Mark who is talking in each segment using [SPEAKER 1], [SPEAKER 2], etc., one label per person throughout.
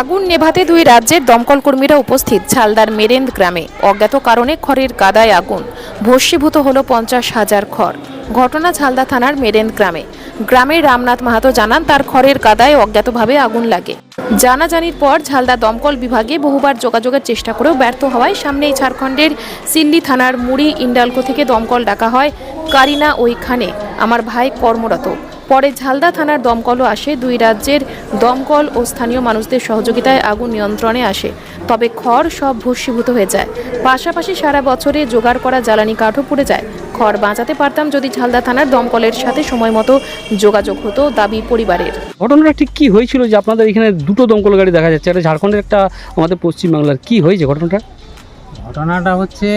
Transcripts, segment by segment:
[SPEAKER 1] আগুন নেভাতে দুই রাজ্যের দমকল কর্মীরা উপস্থিত ঝালদার মেরেন্দ গ্রামে। অজ্ঞাত কারণে খড়ের গাদায় আগুন। ভস্মীভূত হল পঞ্চাশ হাজার খড়। ঘটনা ঝালদা থানার মেরেন্দ গ্রামে। গ্রামের রামনাথ মাহাতো জানান, তার খড়ের গাদায় অজ্ঞাতভাবে আগুন লাগে। জানাজানির পর ঝালদা দমকল বিভাগে বহুবার যোগাযোগের চেষ্টা করেও ব্যর্থ হওয়ায় সামনেই ঝাড়খণ্ডের সিল্লি থানার মুড়ি ইন্ডালকো থেকে দমকল ডাকা হয় কারিনা ওইখানে। আমার ভাই কর্মরত। পরে ঝালদা থানার দমকলও আসে। দুই রাজ্যের দমকল ও স্থানীয় মানুষদের সহযোগিতায় আগুন নিয়ন্ত্রণে আসে। তবে খড় সব ভস্মীভূত হয়ে যায়। পাশাপাশি সারা বছরে জোগাড় করা জ্বালানি কাঠও পুড়ে যায়। খড় বাঁচাতে পারতাম যদি ঝালদা থানার দমকলের সাথে সময় মতো যোগাযোগ হতো দাবি পরিবারের।
[SPEAKER 2] ঘটনাটা ঠিক কি হয়েছিল যে আপনাদের এখানে দুটো দমকল গাড়ি দেখা যাচ্ছে? একটা ঝাড়খণ্ডের একটা আমাদের পশ্চিমবাংলার। কি হয়েছে ঘটনাটা?
[SPEAKER 3] ঘটনাটা হচ্ছে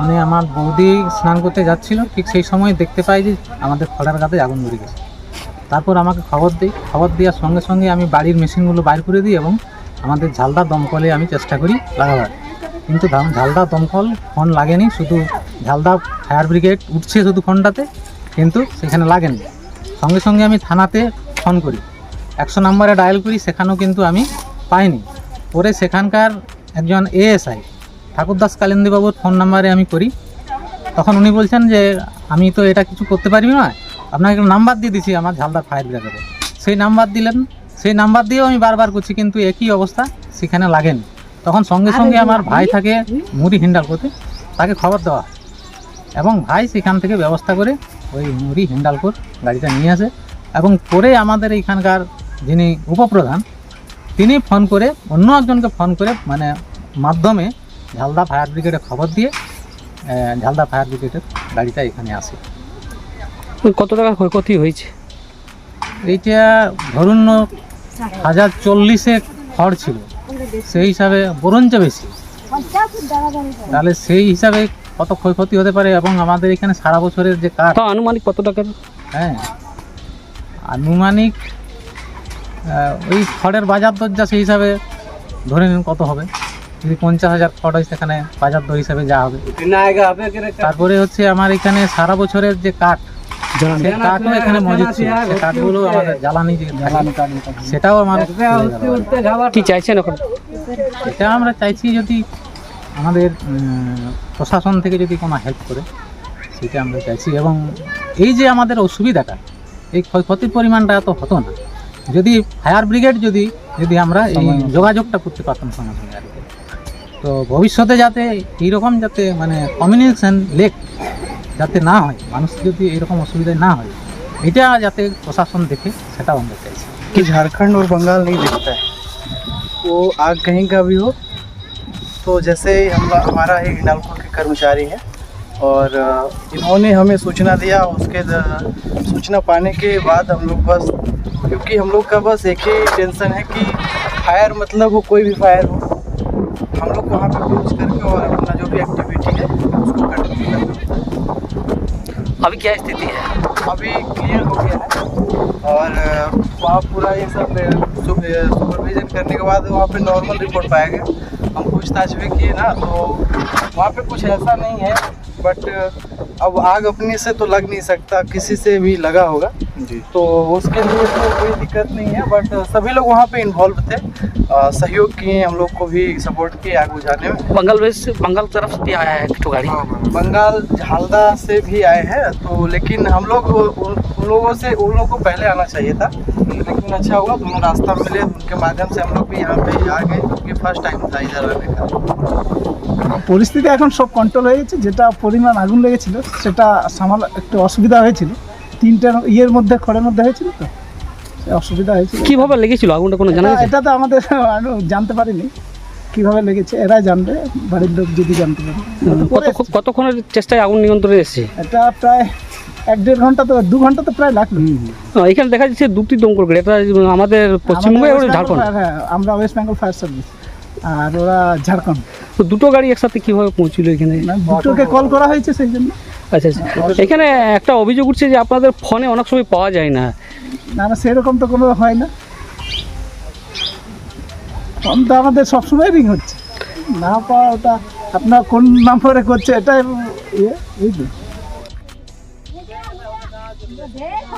[SPEAKER 3] মানে আমার বৌদি স্নান করতে যাচ্ছিল, ঠিক সেই সময় দেখতে পাই যে আমাদের খড়ার গাতে আগুন ধরে গেছে। তারপর আমাকে খবর দিই, খবর দেওয়ার সঙ্গে সঙ্গে আমি বাড়ির মেশিনগুলো বাইর করে দিই এবং আমাদের ঝালদা দমকলে আমি চেষ্টা করি লাগাবার। কিন্তু ঝালদা দমকল ফোন লাগেনি, শুধু ঝালদা ফায়ার ব্রিগেড উঠছে শুধু ফোনটাতে, কিন্তু সেখানে লাগেনি। সঙ্গে সঙ্গে আমি থানাতে ফোন করি। একশো নম্বরে ডায়াল করি, সেখানেও কিন্তু আমি পাইনি। পরে সেখানকার একজন এএসআই ঠাকুরদাস কালিন্দীবাবুর ফোন নাম্বারে আমি করি। তখন উনি বলছেন যে আমি তো এটা কিছু করতে পারবি না। আপনাকে একটা নাম্বার দিয়ে দিছি আমার ঝালদার ফায়ার ব্রিগেডে সেই নাম্বার দিলেন। সেই নাম্বার দিয়েও আমি বারবার করছি কিন্তু একই অবস্থা সেখানে লাগেনি। তখন সঙ্গে সঙ্গে আমার ভাই থাকে মুড়ি হিন্ডাল করতে তাকে খবর দেওয়া। এবং ভাই সেখান থেকে ব্যবস্থা করে ওই মুড়ি হিন্ডালপুর গাড়িটা নিয়ে আসে। এবং পরে আমাদের এইখানকার যিনি উপপ্রধান তিনি ফোন করে অন্য একজনকে ফোন করে মানে মাধ্যমে ঝালদা ফায়ার ব্রিগেডে খবর দিয়ে ঝালদা ফায়ার ব্রিগেডের গাড়িটা এখানে আসে
[SPEAKER 2] কত টাকা ক্ষয়ক্ষতি হয়েছে?
[SPEAKER 3] এইটা ধরুন হাজার চল্লিশে খড় ছিল। সেই হিসাবে বরঞ্চ বেশি। তাহলে সেই হিসাবে কত ক্ষয়ক্ষতি হতে পারে এবং আমাদের এখানে সারা বছরের যে কাঠ
[SPEAKER 2] তা আনুমানিক কত টাকার
[SPEAKER 3] হ্যাঁ। আনুমানিক ওই খড়ের বাজার দরজা সেই হিসাবে ধরে নিন কত হবে। যদি পঞ্চাশ হাজার খড় হয় সেখানে বাজার দর হিসাবে যা হবে। তারপরে হচ্ছে আমার এখানে সারা বছরের যে কাঠ কাঠও এখানে মজুদ ছিল। কাঠগুলো আমাদের জ্বালানি সেটাও আমার
[SPEAKER 2] কি চাইছেন এখন?
[SPEAKER 3] এটা আমরা চাইছি যদি আমাদের প্রশাসন থেকে যদি কোনো হেল্প করে সেটা আমরা চাইছি। এবং এই যে আমাদের অসুবিধাটা এই ক্ষয়ক্ষতির পরিমাণটা এত হতো না। যদি ফায়ার ব্রিগেড যদি যদি আমরা এই যোগাযোগটা করতে পারতাম সঙ্গে সঙ্গে আর কি। তো ভবিষ্যতে যাতে এইরকম যাতে মানে কমিউনিকেশন লেক যাতে না হয় মানুষ যদি এরকম অসুবিধায় না হয় এটা যাতে প্রশাসন দেখে সেটাও আমরা চাইছি
[SPEAKER 4] कि झारखंड और बंगाल नहीं दिखता है वो आग कहीं का भी हो तो जैसे हम हमारा एक हिंडालपुर के कर्मचारी हैं और अ, इन्होंने हमें सूचना दिया उसके द- सूचना पाने के बाद हम लोग बस क्योंकि हम लोग का बस एक ही टेंशन है कि फायर मतलब हो कोई भी फायर हो हम लोग वहाँ पर पहुँच करके और अपना जो भी एक्टिविटी है उसको कंटिन्यू करना
[SPEAKER 2] अभी क्या स्थिति है?
[SPEAKER 4] अभी क्लियर हो गया है और वहाँ पूरा ये सब सुपरविजन करने के बाद वहाँ पे नॉर्मल रिपोर्ट पाया गया। हम पूछताछ भी किए ना तो वहाँ पे कुछ ऐसा नहीं है बट अब आग अपने से तो लग नहीं सकता किसी से भी लगा होगा।
[SPEAKER 5] जी।
[SPEAKER 4] तो उसके लिए तो कोई दिक्कत नहीं है बट सभी लोग वहाँ पे इन्वॉल्व थे। अ, सहयोग किए हम लोग को भी सपोर्ट किए आग बुझाने में।
[SPEAKER 2] बंगाल वेस्ट बंगाल तरफ़ से भी आया है एक ठो गाड़ी
[SPEAKER 4] बंगाल झालदा से भी आए हैं तो लेकिन हम लोग उन, उन लोगों से उन लोगों को पहले आना चाहिए था। लेकिन अच्छा हुआ दोनों रास्ता मिले उनके माध्यम से हम लोग भी यहाँ पे आ गए क्योंकि फर्स्ट टाइम था इधर आने का
[SPEAKER 5] পরিস্থিতি এখন সব কন্ট্রোল হয়ে গেছে যেটা পরিমাণ আগুন লেগেছিল সেটা সামাল একটু অসুবিধা হয়েছিল তিনটার ইয়ের মধ্যে খড়ের মধ্যে হয়েছিল তো সে অসুবিধা হয়েছিল
[SPEAKER 2] কিভাবে লেগেছিল আগুনটা কোনো জানা
[SPEAKER 5] এটা-
[SPEAKER 2] গেছে
[SPEAKER 5] এটা তো আমাদের আরো জানতে পারিনি কিভাবে লেগেছে এরাই জানবে বাড়ির লোক যদি জানতে পারে
[SPEAKER 2] কত কতক্ষণের চেষ্টায় আগুন নিয়ন্ত্রণে এসেছে
[SPEAKER 5] এটা প্রায় এক দেড় ঘণ্টা তো দু ঘণ্টা তো প্রায় লাগল।
[SPEAKER 2] এখানে দেখা যাচ্ছে দুটি দমকল গাড়ি একটা আমাদের পশ্চিমবঙ্গ ঝাড়খণ্ড।
[SPEAKER 5] হ্যাঁ আমরা ওয়েস্ট বেঙ্গল ফায়ার সার্ভিস আর ওরা ঝাড়খণ্ড।
[SPEAKER 2] তো দুটো গাড়ি একসাথে কীভাবে পৌঁছিল এখানে?
[SPEAKER 5] দুটোকে কল করা হয়েছে সেই জন্য
[SPEAKER 2] আচ্ছা আচ্ছা। এখানে একটা অভিযোগ উঠছে যে আপনাদের ফোনে অনেক সময় পাওয়া যায় না।
[SPEAKER 5] না না সেরকম তো কোনো হয় না। ফোন তো আমাদের সবসময় রিং হচ্ছে। না পাওয়া ওটা আপনার কোন নম্বরে করছে এটা ইয়ে বুঝলি 돼?